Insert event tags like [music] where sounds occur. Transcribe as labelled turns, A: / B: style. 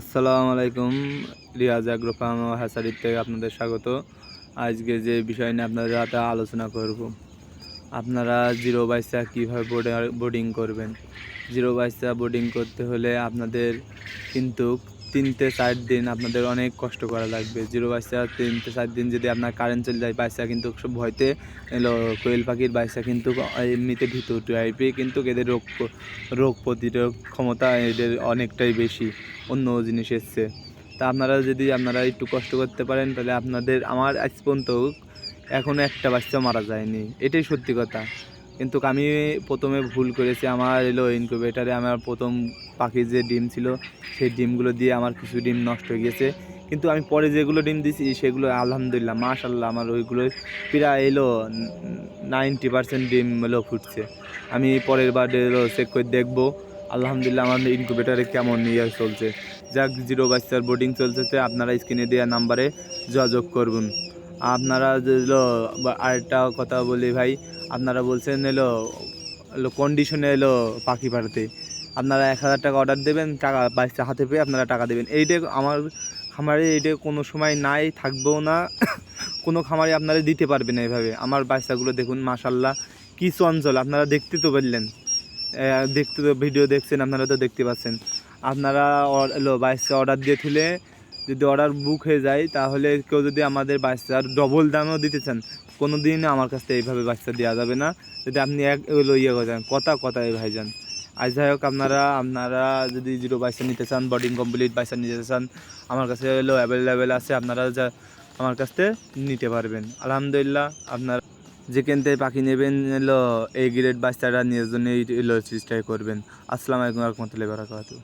A: আসসালামু আলাইকুম, রিয়াজ অ্যাগ্রো ও হ্যাসারির থেকে আপনাদের স্বাগত। আজকে যে বিষয় নিয়ে আপনাদের সাথে আলোচনা করব, আপনারা জিরো বাইসা কীভাবে বোর্ডিং করবেন? জিরো বাইসা বোর্ডিং করতে হলে আপনাদের কিন্তু তিনটে চার দিন আপনাদের অনেক কষ্ট করা লাগবে। জিরো বাইসা তিনটে চার দিন যদি আপনার কারেন্ট চলে যায়, বাইসা কিন্তু সব ভয়তে এলো, কোয়েল পাখির বাইসা কিন্তু এমনিতে ভিতর টাইপে কিন্তু এদের রোগ রোগ প্রতিরোধ ক্ষমতা এদের অনেকটাই বেশি, অন্য জিনিস এসছে। তা আপনারা যদি আপনারা একটু কষ্ট করতে পারেন, তাহলে আপনাদের, আমার আজ পর্যন্ত এখনও একটা বাচ্চা মারা যায়নি। এটাই সত্যি কথা। কিন্তু আমি প্রথমে ভুল করেছি, আমার এলো ইনকিউবেটারে আমার প্রথম পাখির যে ডিম ছিল, সেই ডিমগুলো দিয়ে আমার কিছু ডিম নষ্ট হয়ে গেছে। কিন্তু আমি পরে যেগুলো ডিম দিছি, সেগুলো আলহামদুলিল্লাহ মাশাল্লাহ আমার ওইগুলো প্রায় এলো নাইনটি পার্সেন্ট ডিম এলো ফুটছে। আমি পরের বার এলো চেক করে দেখব। আলহামদুলিল্লাহ, আমার ইনকিউবেটারে কেমন ইয়ে চলছে। যাক, জিরো বাচ্চার বোর্ডিং চলছে আপনারা স্ক্রিনে দেওয়া নাম্বারে যোগাযোগ করবেন আপনারা আরেকটা কথা বলি ভাই আপনারা বলছেন এলো এলো কন্ডিশনে এলো পাখি পাঠাতে আপনারা এক হাজার টাকা অর্ডার দেবেন, টাকা বাচ্চা হাতে পেয়ে আপনারা টাকা দেবেন। এইটা আমার খামারে এইটা কোনো সময় নাই, থাকবেও না। [coughs] কোনো খামারে আপনারা দিতে পারবেন না এভাবে আমার বাচ্চাগুলো দেখুন মাশাল্লাহ কী চঞ্চল। আপনারা দেখতে তো পারলেন দেখতে তো ভিডিও দেখছেন, আপনারা তো দেখতে পাচ্ছেন। আপনারা এলো বাচ্চা অর্ডার দিয়ে তুলে যদি অর্ডার বুক হয়ে যায়, তাহলে কেউ যদি আমাদের বাচ্চার ডবল দামও দিতে চান কোনো দিন আমার কাছ থেকে এইভাবে বাচ্চা দেওয়া যাবে না। যদি আপনি এক ওইলো ইয়ে করেন কথা কথা এই ভাইজান। আজ যাই হোক, আপনারা আপনারা যদি জিরো বাচ্চা নিতে চান বডিং কমপ্লিট বাচ্চা নিতে চান, আমার কাছে এলো অ্যাভেলেবেল আছে, আপনারা যা আমার কাছ থেকে নিতে পারবেন। আলহামদুলিল্লাহ, আপনার যেখান থেকে পাখি নেবেন, এলো এই গ্রেড বাচ্চাটা নিজের জন্য এলো চেষ্টাই করবেন। আসসালামু আলাইকুম রহমতুল্লাহ বারাকাতু